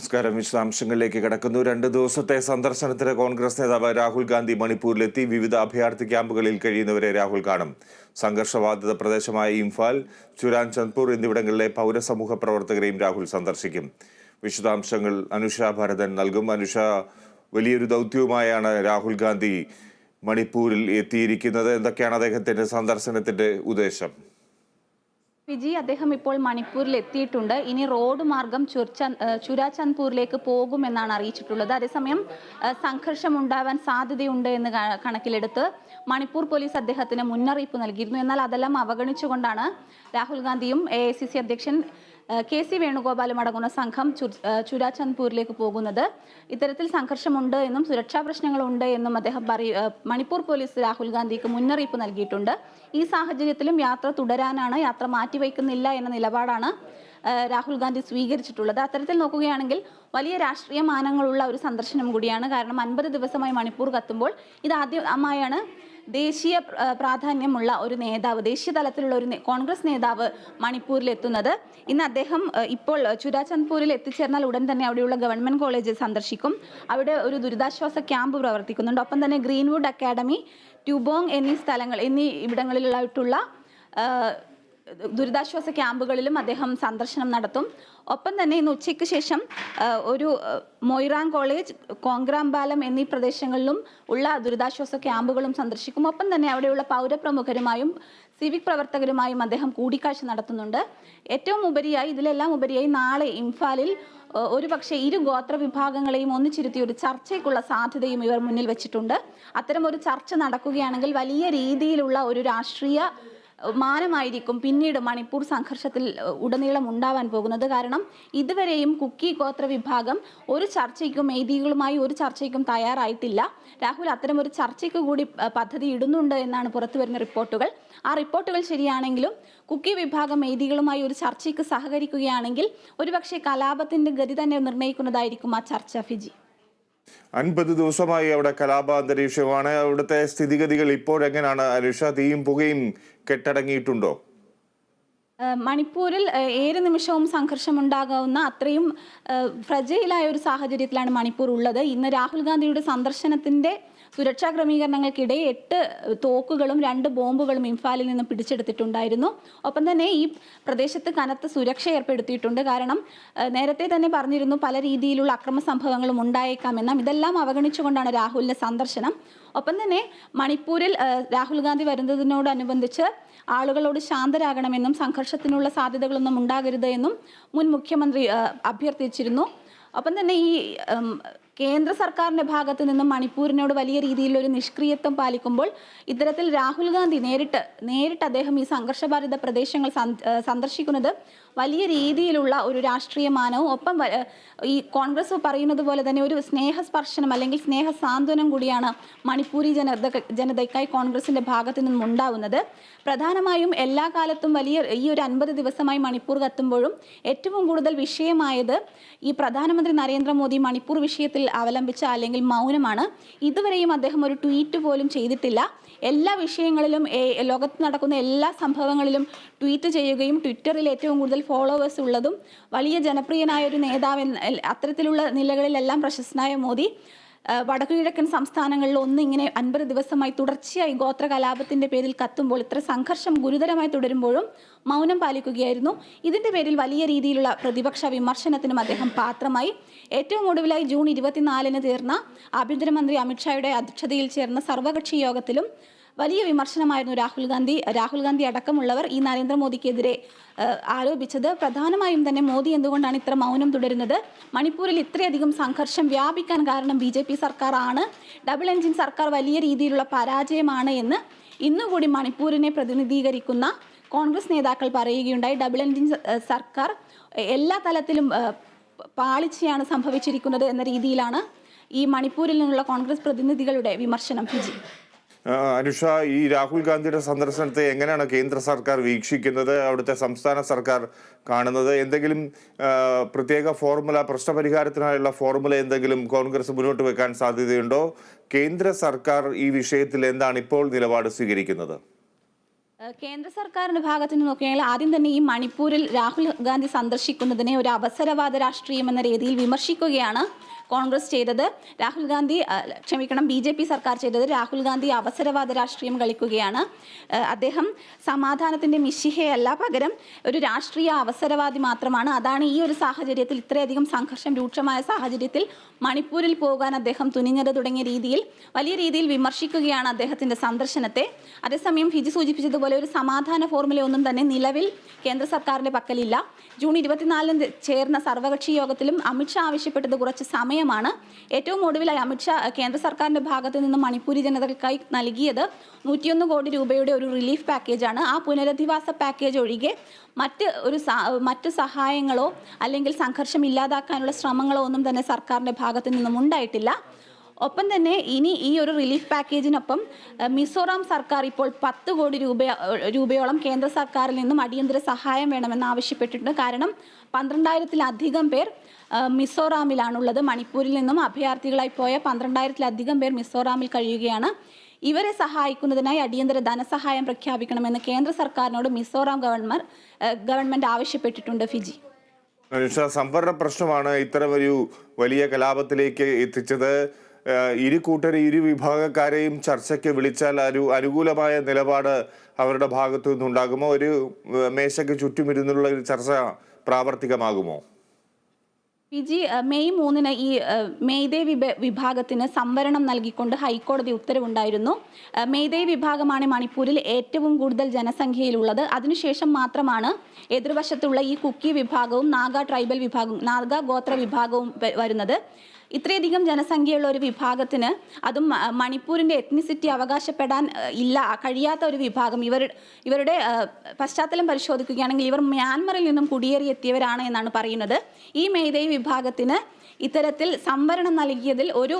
നമസ്കാരം. വിശദാംശങ്ങളിലേക്ക് കടക്കുന്നു. രണ്ട് ദിവസത്തെ സന്ദർശനത്തിന് കോൺഗ്രസ് നേതാവ് രാഹുൽ ഗാന്ധി മണിപ്പൂരിലെത്തി. വിവിധ അഭയാർത്ഥി ക്യാമ്പുകളിൽ കഴിയുന്നവരെ രാഹുൽ കാണും. സംഘർഷബാധിത പ്രദേശമായ ഇംഫാൽ ചുരാൻ ചന്ദ്പൂർ എന്നിവിടങ്ങളിലെ പൗരസമൂഹ പ്രവർത്തകരെയും രാഹുൽ സന്ദർശിക്കും. വിശദാംശങ്ങൾ അനുഷ ഭരതൻ നൽകും. അനുഷ വലിയൊരു ദൗത്യവുമായാണ് രാഹുൽ ഗാന്ധി മണിപ്പൂരിൽ എത്തിയിരിക്കുന്നത്. എന്തൊക്കെയാണ് അദ്ദേഹത്തിന്റെ സന്ദർശനത്തിന്റെ ഉദ്ദേശം? വിജി അദ്ദേഹം ഇപ്പോൾ മണിപ്പൂരിൽ എത്തിയിട്ടുണ്ട്. ഇനി റോഡ് മാർഗം ചുരാചന്ദ്പൂരിലേക്ക് പോകുമെന്നാണ് അറിയിച്ചിട്ടുള്ളത്. അതേസമയം സംഘർഷം ഉണ്ടാവാൻ സാധ്യതയുണ്ട് എന്ന് കണക്കിലെടുത്ത് മണിപ്പൂർ പോലീസ് അദ്ദേഹത്തിന് മുന്നറിയിപ്പ് നൽകിയിരുന്നു. എന്നാൽ അതെല്ലാം അവഗണിച്ചുകൊണ്ടാണ് രാഹുൽ ഗാന്ധിയും എ അധ്യക്ഷൻ കെ സി വേണുഗോപാലും അടങ്ങുന്ന സംഘം ചുരാചന്ദ്പൂരിലേക്ക് പോകുന്നത്. ഇത്തരത്തിൽ സംഘർഷമുണ്ട് എന്നും സുരക്ഷാ പ്രശ്നങ്ങളുണ്ട് എന്നും അദ്ദേഹം പറയ മണിപ്പൂർ പോലീസ് രാഹുൽ ഗാന്ധിക്ക് മുന്നറിയിപ്പ് നൽകിയിട്ടുണ്ട്. ഈ സാഹചര്യത്തിലും യാത്ര തുടരാനാണ് യാത്ര മാറ്റിവെക്കുന്നില്ല എന്ന നിലപാടാണ് രാഹുൽ ഗാന്ധി സ്വീകരിച്ചിട്ടുള്ളത്. അത്തരത്തിൽ നോക്കുകയാണെങ്കിൽ വലിയ രാഷ്ട്രീയ മാനങ്ങളുള്ള ഒരു സന്ദർശനം കൂടിയാണ്. കാരണം അൻപത് ദിവസമായി മണിപ്പൂർ കത്തുമ്പോൾ ഇത് ആദ്യമായാണ് ദേശീയ പ്രാധാന്യമുള്ള ഒരു നേതാവ് ദേശീയ തലത്തിലുള്ള ഒരു കോൺഗ്രസ് നേതാവ് മണിപ്പൂരിൽ എത്തുന്നത്. ഇന്ന് അദ്ദേഹം ഇപ്പോൾ ചുരാചന്ദ്പൂരിൽ എത്തിച്ചേർന്നാൽ ഉടൻ തന്നെ അവിടെയുള്ള ഗവൺമെന്റ് കോളേജ് സന്ദർശിക്കും. അവിടെ ഒരു ദുരിതാശ്വാസ ക്യാമ്പ് പ്രവർത്തിക്കുന്നുണ്ട്. ഒപ്പം തന്നെ ഗ്രീൻവുഡ് അക്കാഡമി ട്യൂബോങ് എന്നീ സ്ഥലങ്ങൾ എന്നീ ഇവിടങ്ങളിലായിട്ടുള്ള ദുരിതാശ്വാസ ക്യാമ്പുകളിലും അദ്ദേഹം സന്ദർശനം നടത്തും. ഒപ്പം തന്നെ ഇന്ന് ഉച്ചയ്ക്ക് ശേഷം ഒരു മൊയ്റാം മൊയ്റാങ് കോളേജ് കോങ്ക്രാംബാലം എന്നീ പ്രദേശങ്ങളിലും ഉള്ള ദുരിതാശ്വാസ ക്യാമ്പുകളും സന്ദർശിക്കും. ഒപ്പം തന്നെ അവിടെയുള്ള പൗരപ്രമുഖരുമായും സിവിക് പ്രവർത്തകരുമായും അദ്ദേഹം കൂടിക്കാഴ്ച നടത്തുന്നുണ്ട്. ഏറ്റവും ഉപരിയായി ഇതിലെല്ലാം ഉപരിയായി നാളെ ഇംഫാലിൽ ഒരുപക്ഷെ ഇരു ഗോത്ര വിഭാഗങ്ങളെയും ഒന്നിച്ചിരുത്തി ഒരു ചർച്ചയ്ക്കുള്ള സാധ്യതയും ഇവർ മുന്നിൽ വെച്ചിട്ടുണ്ട്. അത്തരം ഒരു ചർച്ച നടക്കുകയാണെങ്കിൽ വലിയ രീതിയിലുള്ള ഒരു രാഷ്ട്രീയ മാനമായിരിക്കും പിന്നീട് മണിപ്പൂർ സംഘർഷത്തിൽ ഉടനീളം ഉണ്ടാവാൻ പോകുന്നത്. കാരണം ഇതുവരെയും കുക്കി ഗോത്ര വിഭാഗം ഒരു ചർച്ചയ്ക്കും മെയ്തികളുമായി ഒരു ചർച്ചയ്ക്കും തയ്യാറായിട്ടില്ല. രാഹുൽ അത്തരം ഒരു ചർച്ചയ്ക്ക് കൂടി പദ്ധതി ഇടുന്നുണ്ട് എന്നാണ് പുറത്തു വരുന്ന റിപ്പോർട്ടുകൾ. ആ റിപ്പോർട്ടുകൾ ശരിയാണെങ്കിലും കുക്കി വിഭാഗം മെയ്തികളുമായി ഒരു ചർച്ചയ്ക്ക് സഹകരിക്കുകയാണെങ്കിൽ ഒരുപക്ഷെ കലാപത്തിന്റെ ഗതി തന്നെ നിർണയിക്കുന്നതായിരിക്കും ആ ചർച്ച ഫിജി. അൻപത് ദിവസമായി അവിടെ കലാപാന്തരീക്ഷമാണ്. അവിടുത്തെ സ്ഥിതിഗതികൾ ഇപ്പോഴെങ്ങനെയാണ് അലിഷ തീയും പുകയും കെട്ടടങ്ങിയിട്ടുണ്ടോ? മണിപ്പൂരിൽ ഏത് നിമിഷവും സംഘർഷമുണ്ടാകാവുന്ന അത്രയും ഏഹ് ഫ്രജയിലായ ഒരു സാഹചര്യത്തിലാണ് മണിപ്പൂർ ഉള്ളത്. ഇന്ന് രാഹുൽ ഗാന്ധിയുടെ സന്ദർശനത്തിന്റെ സുരക്ഷാ ക്രമീകരണങ്ങൾക്കിടെ എട്ട് തോക്കുകളും രണ്ട് ബോംബുകളും ഇംഫാലിൽ നിന്ന് പിടിച്ചെടുത്തിട്ടുണ്ടായിരുന്നു. ഒപ്പം തന്നെ ഈ പ്രദേശത്ത് കനത്ത സുരക്ഷ ഏർപ്പെടുത്തിയിട്ടുണ്ട്. കാരണം നേരത്തെ തന്നെ പറഞ്ഞിരുന്നു പല രീതിയിലുള്ള അക്രമ സംഭവങ്ങളും ഉണ്ടായേക്കാമെന്നും ഇതെല്ലാം അവഗണിച്ചുകൊണ്ടാണ് രാഹുലിന്റെ സന്ദർശനം. ഒപ്പം തന്നെ മണിപ്പൂരിൽ രാഹുൽ ഗാന്ധി വരുന്നതിനോടനുബന്ധിച്ച് ആളുകളോട് ശാന്തരാകണമെന്നും സംഘർഷത്തിനുള്ള സാധ്യതകളൊന്നും ഉണ്ടാകരുത് എന്നും മുൻ മുഖ്യമന്ത്രി അഭ്യർത്ഥിച്ചിരുന്നു. ഒപ്പം തന്നെ ഈ കേന്ദ്ര സർക്കാരിന്റെ ഭാഗത്ത് നിന്നും മണിപ്പൂരിനോട് വലിയ രീതിയിലൊരു നിഷ്ക്രിയത്വം പാലിക്കുമ്പോൾ ഇത്തരത്തിൽ രാഹുൽ ഗാന്ധി നേരിട്ട് നേരിട്ട് അദ്ദേഹം ഈ സംഘർഷബാധിത പ്രദേശങ്ങൾ സന്ദ- സന്ദർശിക്കുന്നത് വലിയ രീതിയിലുള്ള ഒരു രാഷ്ട്രീയ മാനവും ഒപ്പം ഈ കോൺഗ്രസ് പറയുന്നത് പോലെ തന്നെ ഒരു സ്നേഹസ്പർശനം അല്ലെങ്കിൽ സ്നേഹ സാന്ത്വനം കൂടിയാണ് മണിപ്പൂരി ജനത ജനതയ്ക്കായി കോൺഗ്രസിന്റെ ഭാഗത്തു നിന്നും ഉണ്ടാവുന്നത്. പ്രധാനമായും എല്ലാ കാലത്തും വലിയ ഈ ഒരു അൻപത് ദിവസമായി മണിപ്പൂർ കത്തുമ്പോഴും ഏറ്റവും കൂടുതൽ വിഷയമായത് ഈ പ്രധാനമന്ത്രി നരേന്ദ്രമോദി മണിപ്പൂർ വിഷയത്തിൽ അവലംബിച്ച അല്ലെങ്കിൽ മൗനമാണ്. ഇതുവരെയും അദ്ദേഹം ഒരു ട്വീറ്റ് പോലും ചെയ്തിട്ടില്ല. എല്ലാ വിഷയങ്ങളിലും ലോകത്ത് നടക്കുന്ന എല്ലാ സംഭവങ്ങളിലും ട്വീറ്റ് ചെയ്യുകയും ട്വിറ്ററിൽ ഏറ്റവും കൂടുതൽ ഫോളോവേഴ്സ് ഉള്ളതും വലിയ ജനപ്രിയനായ ഒരു നേതാവ് അത്തരത്തിലുള്ള നിലകളിലെല്ലാം പ്രശസ്തനായ മോദി. വടക്കുകിഴക്കൻ സംസ്ഥാനങ്ങളിൽ ഒന്ന് ഇങ്ങനെ അൻപത് ദിവസമായി തുടർച്ചയായി ഗോത്ര കലാപത്തിന്റെ പേരിൽ കത്തുമ്പോൾ ഇത്ര സംഘർഷം ഗുരുതരമായി തുടരുമ്പോഴും മൗനം പാലിക്കുകയായിരുന്നു. ഇതിന്റെ പേരിൽ വലിയ രീതിയിലുള്ള പ്രതിപക്ഷ വിമർശനത്തിനും അദ്ദേഹം പാത്രമായി. ഏറ്റവും ഒടുവിലായി ജൂൺ ഇരുപത്തിനാലിന് തീർന്ന ആഭ്യന്തരമന്ത്രി അമിത്ഷായുടെ അധ്യക്ഷതയിൽ ചേർന്ന സർവകക്ഷി യോഗത്തിലും വലിയ വിമർശനമായിരുന്നു രാഹുൽ ഗാന്ധി. രാഹുൽ ഗാന്ധി അടക്കമുള്ളവർ ഈ നരേന്ദ്രമോദിക്കെതിരെ ആരോപിച്ചത്. പ്രധാനമായും തന്നെ മോദി എന്തുകൊണ്ടാണ് ഇത്ര മൗനം തുടരുന്നത്? മണിപ്പൂരിൽ ഇത്രയധികം സംഘർഷം വ്യാപിക്കാൻ കാരണം ബി ജെ പി സർക്കാരാണ്. ഡബിൾ എൻജിൻ സർക്കാർ വലിയ രീതിയിലുള്ള പരാജയമാണ് എന്ന് ഇന്നുകൂടി മണിപ്പൂരിനെ പ്രതിനിധീകരിക്കുന്ന കോൺഗ്രസ് നേതാക്കൾ പറയുകയുണ്ടായി. ഡബിൾ എൻജിൻ സർക്കാർ എല്ലാ തലത്തിലും പാളിച്ചയാണ് സംഭവിച്ചിരിക്കുന്നത് എന്ന രീതിയിലാണ് ഈ മണിപ്പൂരിൽ നിന്നുള്ള കോൺഗ്രസ് പ്രതിനിധികളുടെ വിമർശനം. ഫിജി. അനുഷ ഈ രാഹുൽ ഗാന്ധിയുടെ സന്ദർശനത്തെ എങ്ങനെയാണ് കേന്ദ്ര സർക്കാർ വീക്ഷിക്കുന്നത്? അവിടുത്തെ സംസ്ഥാന സർക്കാർ കാണുന്നത്? എന്തെങ്കിലും പ്രത്യേക ഫോർമുല പ്രശ്നപരിഹാരത്തിനായുള്ള ഫോർമുല എന്തെങ്കിലും കോൺഗ്രസ് മുന്നോട്ട് വെക്കാൻ സാധ്യതയുണ്ടോ? കേന്ദ്ര സർക്കാർ ഈ വിഷയത്തിൽ എന്താണ് ഇപ്പോൾ നിലപാട് സ്വീകരിക്കുന്നത്? കേന്ദ്ര സർക്കാരിന്റെ ഭാഗത്ത് നിന്ന് നോക്കുകയാണെങ്കിൽ ആദ്യം തന്നെ ഈ മണിപ്പൂരിൽ രാഹുൽ ഗാന്ധി സന്ദർശിക്കുന്നതിനെ ഒരു അവസരവാദ രാഷ്ട്രീയം എന്ന രീതിയിൽ വിമർശിക്കുകയാണ്. കോൺഗ്രസ് ചെയ്തത്. രാഹുൽ ഗാന്ധി ക്ഷമിക്കണം ബി ജെ പി സർക്കാർ ചെയ്തത് രാഹുൽ ഗാന്ധി അവസരവാദ രാഷ്ട്രീയം കളിക്കുകയാണ്. അദ്ദേഹം സമാധാനത്തിന്റെ മിശിഹയല്ല പകരം ഒരു രാഷ്ട്രീയ അവസരവാദി മാത്രമാണ്. അതാണ് ഈ ഒരു സാഹചര്യത്തിൽ ഇത്രയധികം സംഘർഷം രൂക്ഷമായ സാഹചര്യത്തിൽ മണിപ്പൂരിൽ പോകാൻ അദ്ദേഹം തുനിഞ്ഞത് തുടങ്ങിയ രീതിയിൽ വലിയ രീതിയിൽ വിമർശിക്കുകയാണ് അദ്ദേഹത്തിന്റെ സന്ദർശനത്തെ. അതേസമയം ഫിജി സൂചിപ്പിച്ചതുപോലെ ഒരു സമാധാന ഫോർമുല ഒന്നും തന്നെ നിലവിൽ കേന്ദ്ര സർക്കാരിന്റെ പക്കലില്ല. ജൂൺ ഇരുപത്തിനാലിന് ചേർന്ന സർവകക്ഷി യോഗത്തിലും അമിത്ഷാ ആവശ്യപ്പെട്ടത് കുറച്ച് സമയമാണ്. ഏറ്റവും ഒടുവിലായി അമിത്ഷാ കേന്ദ്ര സർക്കാരിന്റെ ഭാഗത്ത് നിന്ന് മണിപ്പൂരി ജനതകൾക്കായി നൽകിയത് നൂറ്റിയൊന്ന് കോടി രൂപയുടെ ഒരു റിലീഫ് പാക്കേജാണ്. ആ പുനരധിവാസ പാക്കേജ് ഒഴികെ മറ്റ് ഒരു മറ്റ് സഹായങ്ങളോ അല്ലെങ്കിൽ സംഘർഷം ഇല്ലാതാക്കാനുള്ള ശ്രമങ്ങളോ ഒന്നും തന്നെ സർക്കാരിന്റെ ഭാഗത്ത് നിന്നും ഉണ്ടായിട്ടില്ല. ഒപ്പം തന്നെ ഇനി ഈ ഒരു റിലീഫ് പാക്കേജിനൊപ്പം മിസോറാം സർക്കാർ ഇപ്പോൾ പത്ത് കോടി രൂപ രൂപയോളം കേന്ദ്ര സർക്കാരിൽ നിന്നും അടിയന്തര സഹായം വേണമെന്ന് ആവശ്യപ്പെട്ടിട്ടുണ്ട്. കാരണം പന്ത്രണ്ടായിരത്തിലധികം പേർ മിസോറാമിലാണുള്ളത്. മണിപ്പൂരിൽ നിന്നും അഭയാർത്ഥികളായി പോയ പന്ത്രണ്ടായിരത്തിലധികം പേർ മിസോറാമിൽ കഴിയുകയാണ്. ഇവരെ സഹായിക്കുന്നതിനായി അടിയന്തര ധനസഹായം പ്രഖ്യാപിക്കണമെന്ന് കേന്ദ്ര സർക്കാരിനോട് മിസോറാം ഗവൺമെന്റ് ഏഹ്, ഗവൺമെന്റ് ആവശ്യപ്പെട്ടിട്ടുണ്ട്. ഫിജി. സംവരണ പ്രശ്നമാണ് ഇത്തരമൊരു വലിയ കലാപത്തിലേക്ക് എത്തിച്ചത്. ഇരു കൂട്ടരെ ഇരു വിഭാഗക്കാരെയും ചർച്ചയ്ക്ക് വിളിച്ചാൽ ഒരു അനുകൂലമായ നിലപാട് അവരുടെ ഭാഗത്തു നിന്നുണ്ടാകുമോ? ഒരു മേശയ്ക്ക് ചുറ്റുമിരുന്നുള്ള ഒരു ചർച്ച പ്രാവർത്തികമാകുമോ? പിജി മെയ് മൂന്നിന് ഈ മെയ്തേ വിഭ വിഭാഗത്തിന് സംവരണം നൽകിക്കൊണ്ട് ഹൈക്കോടതി ഉത്തരവുണ്ടായിരുന്നു. മെയ്തേ വിഭാഗമാണ് മണിപ്പൂരിൽ ഏറ്റവും കൂടുതൽ ജനസംഖ്യയിലുള്ളത്. അതിനുശേഷം മാത്രമാണ് എതിർവശത്തുള്ള ഈ കുക്കി വിഭാഗവും നാഗ ട്രൈബൽ വിഭാഗവും നാഗ ഗോത്ര വിഭാഗവും വരുന്നത്. ഇത്രയധികം ജനസംഖ്യയുള്ള ഒരു വിഭാഗത്തിന് അതും മണിപ്പൂരിന്റെ എത്നിസിറ്റി അവകാശപ്പെടാൻ ഇല്ല കഴിയാത്ത ഒരു വിഭാഗം ഇവർ ഇവരുടെ പശ്ചാത്തലം പരിശോധിക്കുകയാണെങ്കിൽ ഇവർ മ്യാൻമറിൽ നിന്നും കുടിയേറിയെത്തിയവരാണ് എന്നാണ് പറയുന്നത്. ഈ മേധൈ വിഭാഗത്തിന് ഇത്തരത്തിൽ സംവരണം നൽകിയതിൽ ഒരു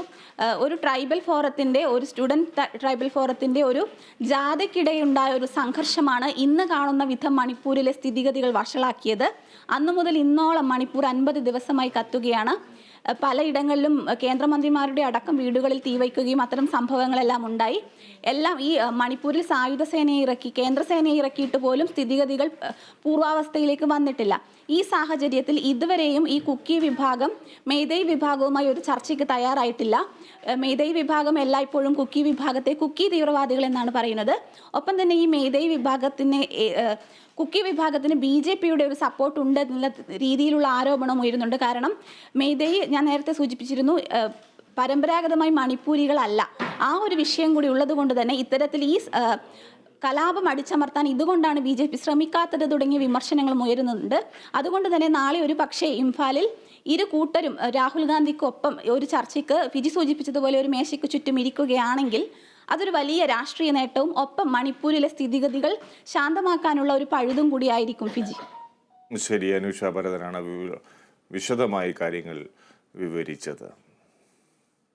ഒരു ട്രൈബൽ ഫോറത്തിന്റെ ഒരു സ്റ്റുഡന്റ് ട്രൈബൽ ഫോറത്തിന്റെ ഒരു ജാഥയ്ക്കിടെയുണ്ടായ ഒരു സംഘർഷമാണ് ഇന്ന് കാണുന്ന വിധം മണിപ്പൂരിലെ സ്ഥിതിഗതികൾ വഷളാക്കിയത്. അന്നു മുതൽ ഇന്നോളം മണിപ്പൂർ അൻപത് ദിവസമായി കത്തുകയാണ്. പലയിടങ്ങളിലും കേന്ദ്രമന്ത്രിമാരുടെ അടക്കം വീടുകളിൽ തീവയ്ക്കുകയും അത്തരം സംഭവങ്ങളെല്ലാം ഉണ്ടായി. എല്ലാം ഈ മണിപ്പൂരിൽ സായുധ സേനയെ ഇറക്കി കേന്ദ്രസേനയെ ഇറക്കിയിട്ട് പോലും സ്ഥിതിഗതികൾ പൂർവാവസ്ഥയിലേക്ക് വന്നിട്ടില്ല. ഈ സാഹചര്യത്തിൽ ഇതുവരെയും ഈ കുക്കി വിഭാഗം മേധൈ വിഭാഗവുമായി ഒരു ചർച്ചയ്ക്ക് തയ്യാറായിട്ടില്ല. മേധൈ വിഭാഗം എല്ലായ്പ്പോഴും കുക്കി വിഭാഗത്തെ കുക്കി തീവ്രവാദികൾ എന്നാണ് പറയുന്നത്. ഒപ്പം തന്നെ ഈ മേധൈ വിഭാഗത്തിന് കുക്കി വിഭാഗത്തിന് ബി ജെ പിയുടെ ഒരു സപ്പോർട്ട് ഉണ്ട് എന്നുള്ള രീതിയിലുള്ള ആരോപണം ഉയരുന്നുണ്ട്. കാരണം മെയ്തൈ ഞാൻ നേരത്തെ സൂചിപ്പിച്ചിരുന്നു പരമ്പരാഗതമായി മണിപ്പൂരികളല്ല. ആ ഒരു വിഷയം കൂടി ഉള്ളത് കൊണ്ട് തന്നെ ഇത്തരത്തിൽ ഈ കലാപം അടിച്ചമർത്താൻ ഇതുകൊണ്ടാണ് ബി ജെ പി ശ്രമിക്കാത്തത് തുടങ്ങിയ വിമർശനങ്ങളും ഉയരുന്നുണ്ട്. അതുകൊണ്ട് തന്നെ നാളെ ഒരു പക്ഷേ ഇംഫാലിൽ ഇരു കൂട്ടരും രാഹുൽ ഗാന്ധിക്കൊപ്പം ഒരു ചർച്ചയ്ക്ക് ഫിജി സൂചിപ്പിച്ചതുപോലെ ഒരു മേശയ്ക്ക് ചുറ്റും ഇരിക്കുകയാണെങ്കിൽ അതൊരു വലിയ രാഷ്ട്രീയ നേട്ടവും ഒപ്പം മണിപ്പൂരിലെ സ്ഥിതിഗതികൾ ശാന്തമാക്കാനുള്ള ഒരു പഴുതും കൂടിയായിരിക്കും ഫിജി. ശരി അനുഷ ഭരതനാണ് വിശദമായി കാര്യങ്ങൾ വിവരിച്ചത്.